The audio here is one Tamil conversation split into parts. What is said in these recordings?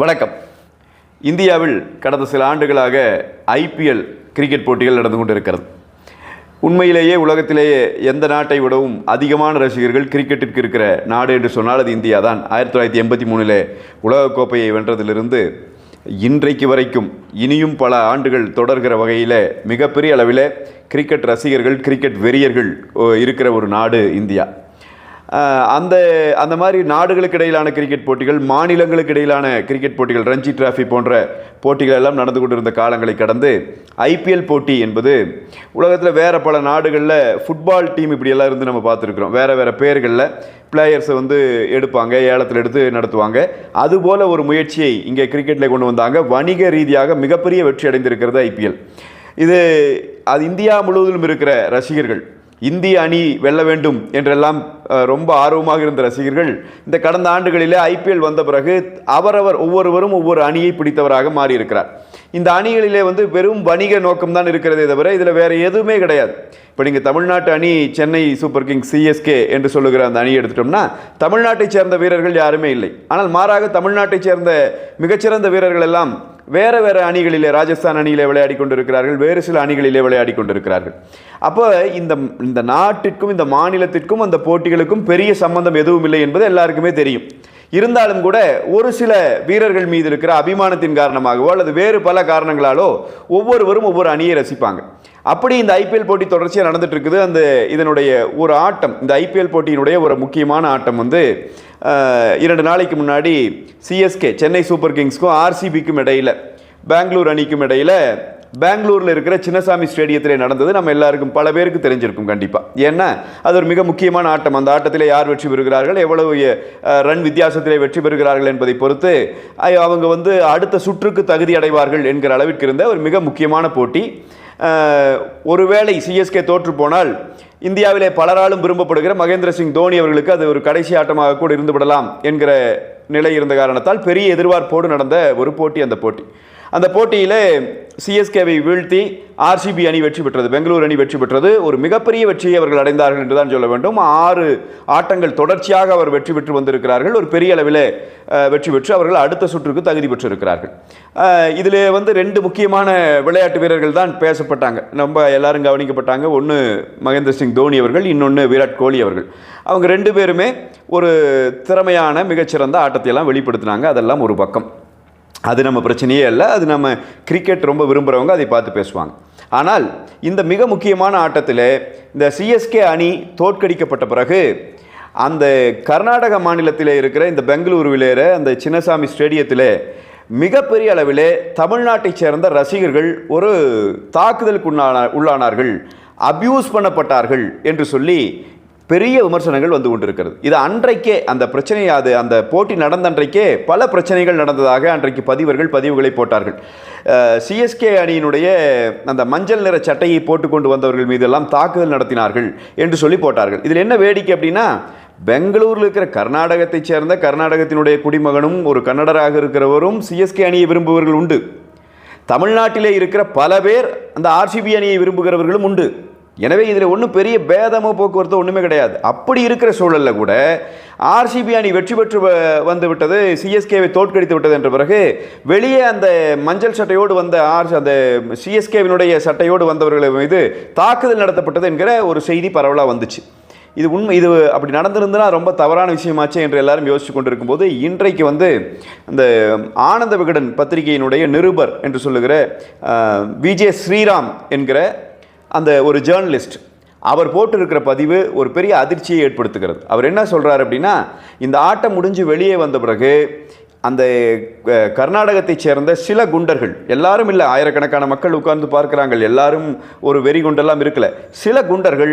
வணக்கம். இந்தியாவில் கடந்த சில ஆண்டுகளாக ஐபிஎல் கிரிக்கெட் போட்டிகள் நடந்து கொண்டிருக்கிறது. உண்மையிலேயே உலகத்திலேயே எந்த நாட்டை விடவும் அதிகமான ரசிகர்கள் கிரிக்கெட்டிற்கு இருக்கிற நாடு என்று சொன்னால் அது இந்தியா தான் ஆயிரத்தி தொள்ளாயிரத்தி எண்பத்தி மூணில் உலகக்கோப்பையை வென்றதிலிருந்து இன்றைக்கு வரைக்கும் இனியும் பல ஆண்டுகள் தொடர்கிற வகையில் மிகப்பெரிய அளவில் கிரிக்கெட் ரசிகர்கள் கிரிக்கெட் வெறியர்கள் ஓ, இருக்கிற ஒரு நாடு இந்தியா. அந்த அந்த மாதிரி நாடுகளுக்கு இடையிலான கிரிக்கெட் போட்டிகள் மாநிலங்களுக்கு இடையிலான கிரிக்கெட் போட்டிகள் ரஞ்சி டிராஃபி போன்ற போட்டிகள் எல்லாம் நடந்து கொண்டிருந்த காலங்களை கடந்து ஐபிஎல் போட்டி என்பது உலகத்தில் வேறு பல நாடுகளில் ஃபுட்பால் டீம் இப்படியெல்லாம் இருந்து நம்ம பார்த்துருக்குறோம். வேறு வேறு பேர்களில் பிளேயர்ஸை வந்து எடுப்பாங்க ஏலத்தில் எடுத்து நடத்துவாங்க. அதுபோல் ஒரு முயற்சியை இங்கே கிரிக்கெட்டில் கொண்டு வந்தாங்க. வணிக ரீதியாக மிகப்பெரிய வெற்றி அடைந்திருக்கிறது ஐபிஎல் இது அது இந்தியா முழுவதிலும் இருக்கிற ரசிகர்கள் இந்திய அணி வெல்ல வேண்டும் என்றெல்லாம் ரொம்ப ஆர்வமாக இருந்த ரசிகர்கள் இந்த கடந்த ஆண்டுகளிலே ஐபிஎல் வந்த பிறகு அவரவர் ஒவ்வொருவரும் ஒவ்வொரு அணியை பிடித்தவராக மாறியிருக்கிறார். இந்த அணிகளிலே வந்து வெறும் வணிக நோக்கம்தான் இருக்கிறதே தவிர இதில் வேறு எதுவுமே கிடையாது. இப்போ நீங்கள் தமிழ்நாட்டு அணி சென்னை சூப்பர் கிங்ஸ் சிஎஸ்கே என்று சொல்லுகிற அந்த அணியை எடுத்துட்டோம்னா தமிழ்நாட்டைச் சேர்ந்த வீரர்கள் யாருமே இல்லை. ஆனால் மாறாக தமிழ்நாட்டைச் சேர்ந்த மிகச்சிறந்த வீரர்கள் எல்லாம் வேறு வேற அணிகளிலே ராஜஸ்தான் அணியிலே விளையாடி கொண்டிருக்கிறார்கள் வேறு சில அணிகளிலே விளையாடி கொண்டிருக்கிறார்கள் அப்போ இந்த இந்த நாட்டிற்கும் இந்த மாநிலத்திற்கும் அந்த போட்டிகளுக்கும் பெரிய சம்பந்தம் எதுவும் இல்லை என்பது எல்லாருக்குமே தெரியும். இருந்தாலும் கூட ஒரு சில வீரர்கள் மீது இருக்கிற அபிமானத்தின் காரணமாகவோ அல்லது வேறு பல காரணங்களாலோ ஒவ்வொருவரும் ஒவ்வொரு அணியை ரசிப்பாங்க. அப்படி இந்த ஐபிஎல் போட்டி தொடர்ச்சியாக நடந்துட்டு இருக்குது அந்த இதனுடைய ஒரு ஆட்டம் இந்த ஐபிஎல் போட்டியினுடைய ஒரு முக்கியமான ஆட்டம் வந்து இரண்டு நாளைக்கு முன்னாடி சிஎஸ்கே சென்னை சூப்பர் கிங்ஸ்க்கும் ஆர்சிபிக்கும் இடையில் பெங்களூர் அணிக்கும் இடையில் பெங்களூரில் இருக்கிற சின்னசாமி ஸ்டேடியத்தில் நடந்தது. நம்ம எல்லாருக்கும் பல பேருக்கு தெரிஞ்சிருக்கும் கண்டிப்பாக ஏன்னா அது ஒரு மிக முக்கியமான ஆட்டம். அந்த ஆட்டத்தில் யார் வெற்றி பெறுகிறார்கள்? எவ்வளவு ரன் வித்தியாசத்திலே வெற்றி பெறுகிறார்கள் என்பதை பொறுத்து அவங்க வந்து அடுத்த சுற்றுக்கு தகுதி அடைவார்கள் என்கிற அளவிற்கு இருந்த ஒரு மிக முக்கியமான போட்டி. ஒருவேளை சிஎஸ்கே தோற்று போனால் இந்தியாவிலே பலராலும் விரும்பப்படுகிற மகேந்திர சிங் தோனி அவர்களுக்கு அது ஒரு கடைசி ஆட்டமாக கூட இருந்துவிடலாம் என்கிற நிலை இருந்த காரணத்தால் பெரிய எதிர்பார்ப்போடு நடந்த ஒரு போட்டி அந்த போட்டி. அந்த போட்டியில் சிஎஸ்கேவை வீழ்த்தி ஆர்சிபி அணி வெற்றி பெற்றது பெங்களூர் அணி வெற்றி பெற்றது. ஒரு மிகப்பெரிய வெற்றியை அவர்கள் அடைந்தார்கள் என்று தான் சொல்ல வேண்டும். ஆறு ஆட்டங்கள் தொடர்ச்சியாக அவர் வெற்றி பெற்று வந்திருக்கிறார்கள். ஒரு பெரிய அளவில் வெற்றி பெற்று அவர்கள் அடுத்த சுற்றுக்கு தகுதி பெற்றிருக்கிறார்கள். இதில் வந்து ரெண்டு முக்கியமான விளையாட்டு வீரர்கள் தான் பேசப்பட்டாங்க. நம்ம எல்லாரும் கவனிக்கப்பட்டாங்க. ஒன்று மகேந்திர சிங் தோனி அவர்கள் இன்னொன்று விராட் கோலி அவர்கள். அவங்க ரெண்டு பேருமே ஒரு திறமையான மிகச்சிறந்த ஆட்டத்தையெல்லாம் வெளிப்படுத்தினாங்க. அதெல்லாம் ஒரு பக்கம். அது நம்ம பிரச்சனையே இல்லை அது நம்ம கிரிக்கெட் ரொம்ப விரும்புகிறவங்க அதை பார்த்து பேசுவாங்க. ஆனால் இந்த மிக முக்கியமான ஆட்டத்தில் இந்த சிஎஸ்கே அணி தோற்கடிக்கப்பட்ட பிறகு அந்த கர்நாடக மாநிலத்தில் இருக்கிற இந்த பெங்களூருவிலேற அந்த சின்னசாமி ஸ்டேடியத்தில் மிகப்பெரிய அளவிலே தமிழ்நாட்டைச் சேர்ந்த ரசிகர்கள் ஒரு தாக்குதலுக்கு உள்ளான உள்ளானார்கள் அப்யூஸ் பண்ணப்பட்டார்கள் என்று சொல்லி பெரிய விமர்சனங்கள் வந்து கொண்டிருக்கிறது. இது அன்றைக்கே அந்த பிரச்சனை அது அந்த போட்டி நடந்த அன்றைக்கே பல பிரச்சனைகள் நடந்ததாக அன்றைக்கு பதிவர்கள் பதிவுகளை போட்டார்கள். சிஎஸ்கே அணியினுடைய அந்த மஞ்சள் நிற சட்டையை போட்டுக்கொண்டு வந்தவர்கள் மீதெல்லாம் தாக்குதல் நடத்தினார்கள் என்று சொல்லி போட்டார்கள். இதில் என்ன வேடிக்கை அப்படின்னா பெங்களூரில் இருக்கிற கர்நாடகத்தைச் சேர்ந்த கர்நாடகத்தினுடைய குடிமகனும் ஒரு கன்னடராக இருக்கிறவரும் சிஎஸ்கே அணியை விரும்புபவர்கள் உண்டு. தமிழ்நாட்டிலே இருக்கிற பல பேர் அந்த ஆர்சிபி அணியை விரும்புகிறவர்களும் உண்டு. எனவே இதில் ஒன்றும் பெரிய பேதமோ போக்குவரத்து ஒன்றுமே கிடையாது. அப்படி இருக்கிற சூழலில் கூட ஆர்சிபி அணி வெற்றி பெற்று வ- வந்து விட்டது சிஎஸ்கேவை தோற்கடித்து விட்டது என்ற பிறகு வெளியே அந்த மஞ்சள் சட்டையோடு வந்த ஆர் அந்த சிஎஸ்கேவினுடைய சட்டையோடு வந்தவர்கள் மீது தாக்குதல் நடத்தப்பட்டது என்கிற ஒரு செய்தி பரவலாக வந்துச்சு. இது உண்மை இது அப்படி நடந்திருந்தனா ரொம்ப தவறான விஷயமாச்சே என்று எல்லாரும் யோசிச்சு கொண்டிருக்கும்போது இன்றைக்கு வந்து அந்த ஆனந்த விகடன் பத்திரிகையினுடைய நிருபர் என்று சொல்லுகிற அஹ், விஜே ஸ்ரீராம் என்கிற அந்த ஒரு ஜேர்னலிஸ்ட் அவர் போட்டிருக்கிற பதிவு ஒரு பெரிய அதிர்ச்சியை ஏற்படுத்துகிறது. அவர் என்ன சொல்கிறார் அப்படின்னா இந்த ஆட்டம் முடிஞ்சு வெளியே வந்த பிறகு அந்த கர்நாடகத்தைச் சேர்ந்த சில குண்டர்கள் எல்லாரும் இல்லை ஆயிரக்கணக்கான மக்கள் உட்கார்ந்து பார்க்குறாங்க எல்லாரும் ஒரு வெறி குண்டெல்லாம் இருக்கல. சில குண்டர்கள்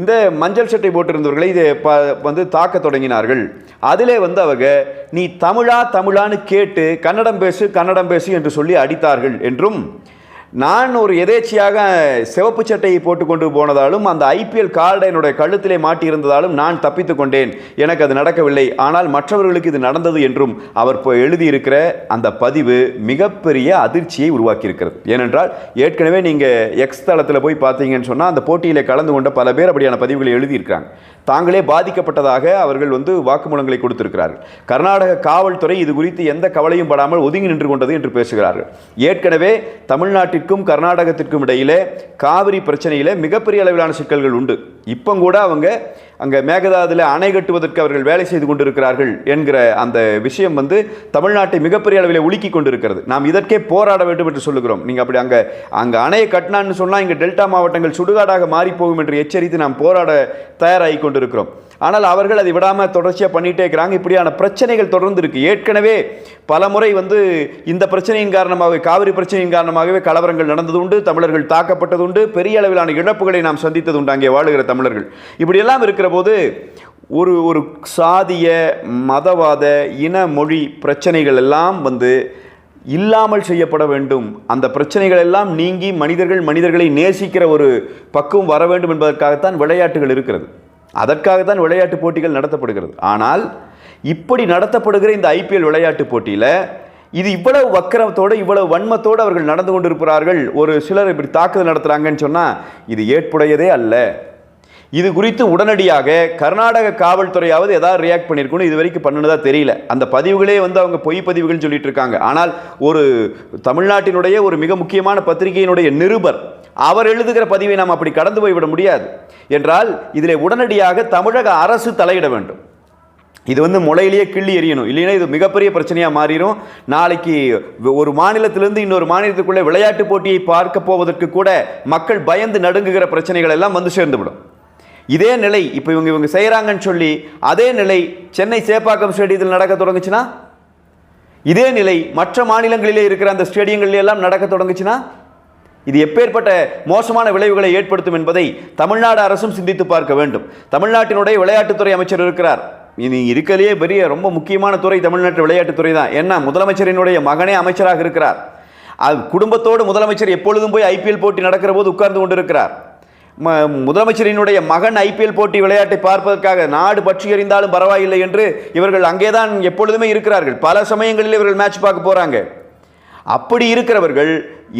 இந்த மஞ்சள் சட்டை போட்டிருந்தவர்களை இதை ப வந்து தாக்க தொடங்கினார்கள். அதிலே வந்து அவங்க நீ தமிழா தமிழான்னு கேட்டு கன்னடம் பேசு கன்னடம் பேசு என்று சொல்லி அடித்தார்கள் என்றும் நான் ஒரு எதேச்சியாக சிவப்பு சட்டையை போட்டுக்கொண்டு போனதாலும் அந்த ஐபிஎல் கார்டை என்னுடைய கழுத்திலே மாட்டியிருந்ததாலும் நான் தப்பித்து கொண்டேன். எனக்கு அது நடக்கவில்லை. ஆனால் மற்றவர்களுக்கு இது நடந்தது என்றும் அவர் இப்போ எழுதியிருக்கிற அந்த பதிவு மிகப்பெரிய அதிர்ச்சியை உருவாக்கியிருக்கிறது. ஏனென்றால் ஏற்கனவே நீங்கள் எக்ஸ் தளத்தில் போய் பார்த்தீங்கன்னு சொன்னால் அந்த போட்டியில் கலந்து கொண்ட பல பேர் அப்படியான பதிவுகளை எழுதியிருக்கிறாங்க. தாங்களே பாதிக்கப்பட்டதாக அவர்கள் வந்து வாக்குமூலங்களை கொடுத்திருக்கிறார்கள். கர்நாடக காவல்துறை இது குறித்து எந்த கவலையும் படாமல் ஒதுங்கி நின்று கொண்டது என்று பேசுகிறார்கள். ஏற்கனவே தமிழ்நாட்டில் தமிழ்நாட்டிற்கும் கர்நாடகத்திற்கும் இடையிலே காவிரி பிரச்சனையில் மிகப்பெரிய அளவிலான சிக்கல்கள் உண்டு. இப்போ கூட அவங்க அங்கே மேகதாதுல அணை கட்டுவதற்கு அவர்கள் வேலை செய்து கொண்டிருக்கிறார்கள் என்கிற அந்த விஷயம் வந்து தமிழ்நாட்டை மிகப்பெரிய அளவில் உலுக்கி கொண்டிருக்கிறது. நாம் இதற்கே போராட வேண்டும் என்று சொல்லுகிறோம். நீங்கள் அப்படி அங்கே அங்கே அணையை கட்டினான்னு சொன்னால் இங்கே டெல்டா மாவட்டங்கள் சுடுகாடாக மாறிப்போகும் என்று எச்சரித்து நாம் போராட தயாராகி கொண்டிருக்கிறோம். ஆனால் அவர்கள் அதை விடாமல் தொடர்ச்சியாக பண்ணிகிட்டே இருக்கிறாங்க. இப்படியான பிரச்சனைகள் தொடர்ந்து இருக்குது ஏற்கனவே பல முறை வந்து இந்த பிரச்சனையின் காரணமாக காவிரி பிரச்சனையின் காரணமாகவே கலவரங்கள் நடந்தது உண்டு தமிழர்கள் தாக்கப்பட்டது உண்டு பெரிய அளவிலான இழப்புகளை நாம் சந்தித்தது உண்டு அங்கே வாழுகிற தமிழர்கள். இப்படியெல்லாம் இருக்கிற போது ஒரு ஒரு சாதிய மதவாத இன மொழி பிரச்சனைகள் எல்லாம் வந்து இல்லாமல் செய்யப்பட வேண்டும். அந்த பிரச்சனைகள் எல்லாம் நீங்கி மனிதர்கள் மனிதர்களை நேசிக்கிற ஒரு பக்குவம் வர வேண்டும் என்பதற்காகத்தான் விளையாட்டுகள் இருக்கிறது. அதற்காகத்தான் விளையாட்டு போட்டிகள் நடத்தப்படுகிறது. ஆனால் இப்படி நடத்தப்படுகிற இந்த ஐபிஎல் விளையாட்டு போட்டியில் இது இவ்வளவு வக்கரத்தோடு இவ்வளவு வன்மத்தோடு அவர்கள் நடந்து கொண்டிருக்கிறார்கள். ஒரு சிலர் இப்படி தாக்குதல் நடத்துகிறாங்கன்னு சொன்னால் இது ஏற்புடையதே அல்ல. இது குறித்து உடனடியாக கர்நாடக காவல்துறையாவது ஏதாவது ரியாக்ட் பண்ணியிருக்கணும் இது வரைக்கும் பண்ணுனதா தெரியல. அந்த பதிவுகளே வந்து அவங்க பொய் பதிவுகள்னு சொல்லிட்டு இருக்காங்க. ஆனால் ஒரு தமிழ்நாட்டினுடைய ஒரு மிக முக்கியமான பத்திரிகையினுடைய நிருபர் அவர் எழுதுகிற பதிவை நாம் அப்படி கடந்து போய்விட முடியாது. என்றால் இதில் உடனடியாக தமிழக அரசு தலையிட வேண்டும். இது வந்து முளையிலேயே கிள்ளி எறியணும். இல்லைன்னா இது மிகப்பெரிய பிரச்சனையாக மாறிடும் நாளைக்கு ஒரு மாநிலத்திலிருந்து இன்னொரு மாநிலத்துக்குள்ளே விளையாட்டு போட்டியை பார்க்க போவதற்கு கூட மக்கள் பயந்து நடுங்குகிற பிரச்சனைகள் எல்லாம் வந்து சேர்ந்துவிடும். இதே நிலை இப்போ இவங்க இவங்க செய்கிறாங்கன்னு சொல்லி அதே நிலை சென்னை சேப்பாக்கம் ஸ்டேடியத்தில் நடக்க தொடங்குச்சுன்னா? இதே நிலை மற்ற மாநிலங்களிலே இருக்கிற அந்த ஸ்டேடியங்களில் எல்லாம் நடக்க தொடங்குச்சுன்னா? இது எப்பேற்பட்ட மோசமான விளைவுகளை ஏற்படுத்தும் என்பதை தமிழ்நாடு அரசும் சிந்தித்து பார்க்க வேண்டும். தமிழ்நாட்டினுடைய விளையாட்டுத்துறை அமைச்சர் இருக்கிறார். இனி இருக்கலையே பெரிய ரொம்ப முக்கியமான துறை தமிழ்நாட்டு விளையாட்டுத்துறை தான். என்ன முதலமைச்சரினுடைய மகனே அமைச்சராக இருக்கிறார். அது குடும்பத்தோடு முதலமைச்சர் எப்பொழுதும் போய் ஐபிஎல் போட்டி நடக்கிற போது உட்கார்ந்து கொண்டிருக்கிறார். முதலமைச்சரினுடைய மகன் ஐபிஎல் போட்டி விளையாட்டை பார்ப்பதற்காக நாடு பற்றி எறிந்தாலும் பரவாயில்லை என்று இவர்கள் அங்கேதான் எப்பொழுதுமே இருக்கிறார்கள். பல சமயங்களில் இவர்கள் மேட்ச் பார்க்க போகிறாங்க அப்படி இருக்கிறவர்கள்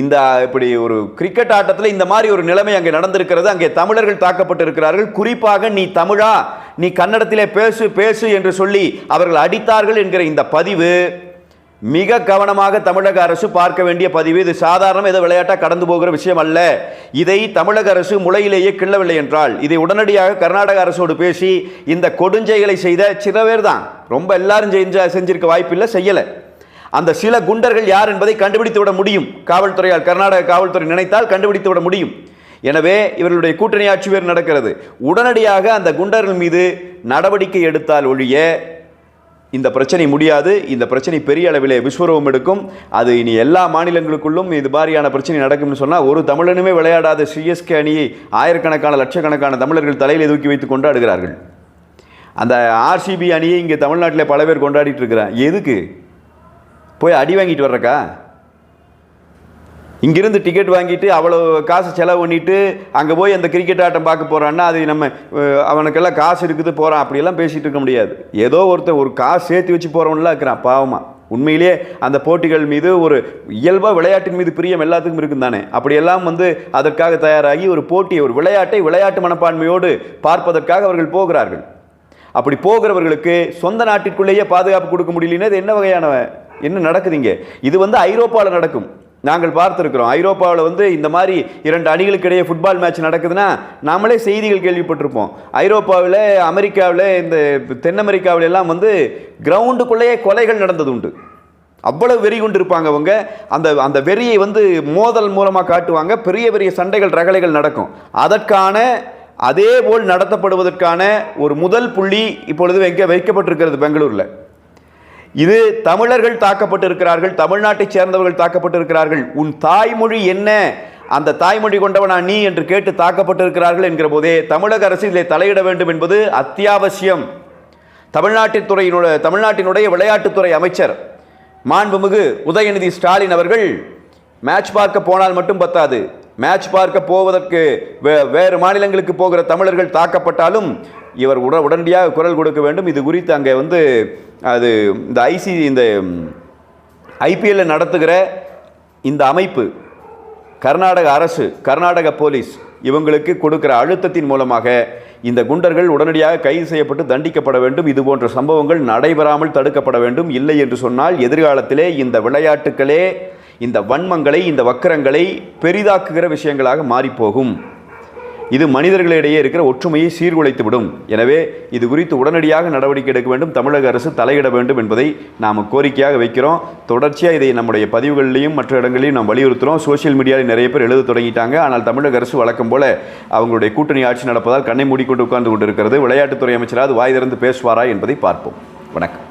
இந்த இப்படி ஒரு கிரிக்கெட் ஆட்டத்தில் இந்த மாதிரி ஒரு நிலைமை அங்கே நடந்திருக்கிறது. அங்கே தமிழர்கள் தாக்கப்பட்டு இருக்கிறார்கள் குறிப்பாக நீ தமிழா நீ கன்னடத்திலே பேசு பேசு என்று சொல்லி அவர்கள் அடித்தார்கள் என்கிற இந்த பதிவு மிக கவனமாக தமிழக அரசு பார்க்க வேண்டிய பதிவு. இது சாதாரண ஏதோ விளையாட்டாக கடந்து போகிற விஷயம் அல்ல. இதை தமிழக அரசு முளையிலேயே கிள்ளவில்லை என்றால் இதை உடனடியாக கர்நாடக அரசோடு பேசி இந்த கொடுஞ்செயலை செய்த சில பேர் தான். ரொம்ப எல்லாரும் செஞ்ச செஞ்சிருக்க வாய்ப்பில்லை செய்யலை. அந்த சில குண்டர்கள் யார் என்பதை கண்டுபிடித்து விட முடியும். காவல்துறையால் கர்நாடக காவல்துறை நினைத்தால் கண்டுபிடித்து விட முடியும். எனவே இவர்களுடைய கூட்டணி ஆட்சி வேறு நடக்கிறது. உடனடியாக அந்த குண்டர்கள் மீது நடவடிக்கை எடுத்தால் ஒழிய இந்த பிரச்சனை முடியாது இந்த பிரச்சனை பெரிய அளவில் விஸ்வரூபம் எடுக்கும். அது இனி எல்லா மாநிலங்களுக்குள்ளும் இது மாதிரியான பிரச்சனை நடக்கும்னு சொன்னால் ஒரு தமிழனுமே விளையாடாத சிஎஸ்கே அணியை ஆயிரக்கணக்கான லட்சக்கணக்கான தமிழர்கள் தலையில் தூக்கி வைத்து கொண்டாடுகிறார்கள். அந்த ஆர்சிபி அணியை இங்கே தமிழ்நாட்டில் பல பேர் கொண்டாடிட்டு இருக்கிறான் எதுக்கு? போய் அடி வாங்கிட்டு வர்றக்கா? இங்கிருந்து டிக்கெட் வாங்கிட்டு அவ்வளோ காசு செலவு பண்ணிட்டு அங்கே போய் அந்த கிரிக்கெட் ஆட்டம் பார்க்க போகிறான்னா அது நம்ம அவனுக்கெல்லாம் காசு இருக்குது போகிறான் அப்படியெல்லாம் பேசிகிட்டு இருக்க முடியாது. ஏதோ ஒருத்தன் ஒரு காசு சேர்த்து வச்சு போகிறவன்லாம் இருக்கிறான் பாவமாக உண்மையிலேயே அந்த போட்டிகள் மீது ஒரு இயல்பாக விளையாட்டின் மீது பிரியம் எல்லாத்துக்கும் இருக்கும் தானே அப்படியெல்லாம் வந்து அதற்காக தயாராகி ஒரு போட்டியை ஒரு விளையாட்டை விளையாட்டு மனப்பான்மையோடு பார்ப்பதற்காக அவர்கள் போகிறார்கள். அப்படி போகிறவர்களுக்கு சொந்த நாட்டிற்குள்ளேயே பாதுகாப்பு கொடுக்க முடியலன்னா இது என்ன வகையான என்ன நடக்குதுங்க இது வந்து ஐரோப்பாவில் நடக்கும். நாங்கள் பார்த்துருக்குறோம். ஐரோப்பாவில் வந்து இந்த மாதிரி இரண்டு அணிகளுக்கு இடையே ஃபுட்பால் மேட்ச் நடக்குதுன்னா நாமளே செய்திகள் கேள்விப்பட்டிருப்போம். ஐரோப்பாவில் அமெரிக்காவில் இந்த தென் அமெரிக்காவில எல்லாம் வந்து கிரவுண்டுக்குள்ளேயே கொலைகள் நடந்தது உண்டு. அவ்வளவு வெறி கொண்டு இருப்பாங்க அவங்க. அந்த அந்த வெறியை வந்து மோதல் மூலமாக காட்டுவாங்க. பெரிய பெரிய சண்டைகள் ரகளைகள் நடக்கும். அதற்கான அதே போல் நடத்தப்படுவதற்கான ஒரு முதல் புள்ளி இப்பொழுது வைக்க வைக்கப்பட்டிருக்கிறது பெங்களூரில். இது தமிழர்கள் தாக்கப்பட்டிருக்கிறார்கள் தமிழ்நாட்டைச் சேர்ந்தவர்கள் தாக்கப்பட்டிருக்கிறார்கள். உன் தாய்மொழி என்ன? அந்த தாய்மொழி கொண்டவனா நீ என்று கேட்டு தாக்கப்பட்டிருக்கிறார்கள் என்கிற போதே தமிழக அரசு இதில் தலையிட வேண்டும் என்பது அத்தியாவசியம். தமிழ்நாட்டின் துறையினுடைய தமிழ்நாட்டினுடைய விளையாட்டுத்துறை அமைச்சர் மாண்புமிகு உதயநிதி ஸ்டாலின் அவர்கள் மேட்ச் பார்க்க போனால் மட்டும் பத்தாது. மேட்ச் பார்க்க போவதற்கு வே வேறு மாநிலங்களுக்கு போகிற தமிழர்கள் தாக்கப்பட்டாலும் இவர் உட உடனடியாக குரல் கொடுக்க வேண்டும். இது குறித்து அங்கே வந்து அது இந்த ஐசி இந்த ஐபிஎல்லை நடத்துகிற இந்த அமைப்பு கர்நாடக அரசு கர்நாடக போலீஸ் இவங்களுக்கு கொடுக்கிற அழுத்தத்தின் மூலமாக இந்த குண்டர்கள் உடனடியாக கைது செய்யப்பட்டு தண்டிக்கப்பட வேண்டும். இது போன்ற சம்பவங்கள் நடைபெறாமல் தடுக்கப்பட வேண்டும். இல்லை என்று சொன்னால் எதிர்காலத்திலே இந்த விளையாட்டுகளே இந்த வன்மங்களை இந்த வக்கரங்களை பெரிதாக்குகிற விஷயங்களாக மாறிப்போகும். இது மனிதர்களிடையே இருக்கிற ஒற்றுமையை சீர்குலைத்துவிடும். எனவே இது குறித்து உடனடியாக நடவடிக்கை எடுக்க வேண்டும் தமிழக அரசு தலையிட வேண்டும் என்பதை நாம் கோரிக்கையாக வைக்கிறோம். தொடர்ச்சியாக இதை நம்முடைய பதிவுகளிலையும் மற்ற இடங்களிலும் நாம் வலியுறுத்துகிறோம் சோஷியல் மீடியாவில் நிறைய பேர் எழுத தொடங்கிட்டாங்க. ஆனால் தமிழக அரசு வழக்கம் போல அவங்களுடைய கூட்டணி ஆட்சி நடப்பதால் கண்ணை மூடிக்கொண்டு உட்கார்ந்து கொண்டிருக்கிறது. விளையாட்டுத்துறை அமைச்சராவது வாய் திறந்து பேசுவாரா என்பதை பார்ப்போம். வணக்கம்.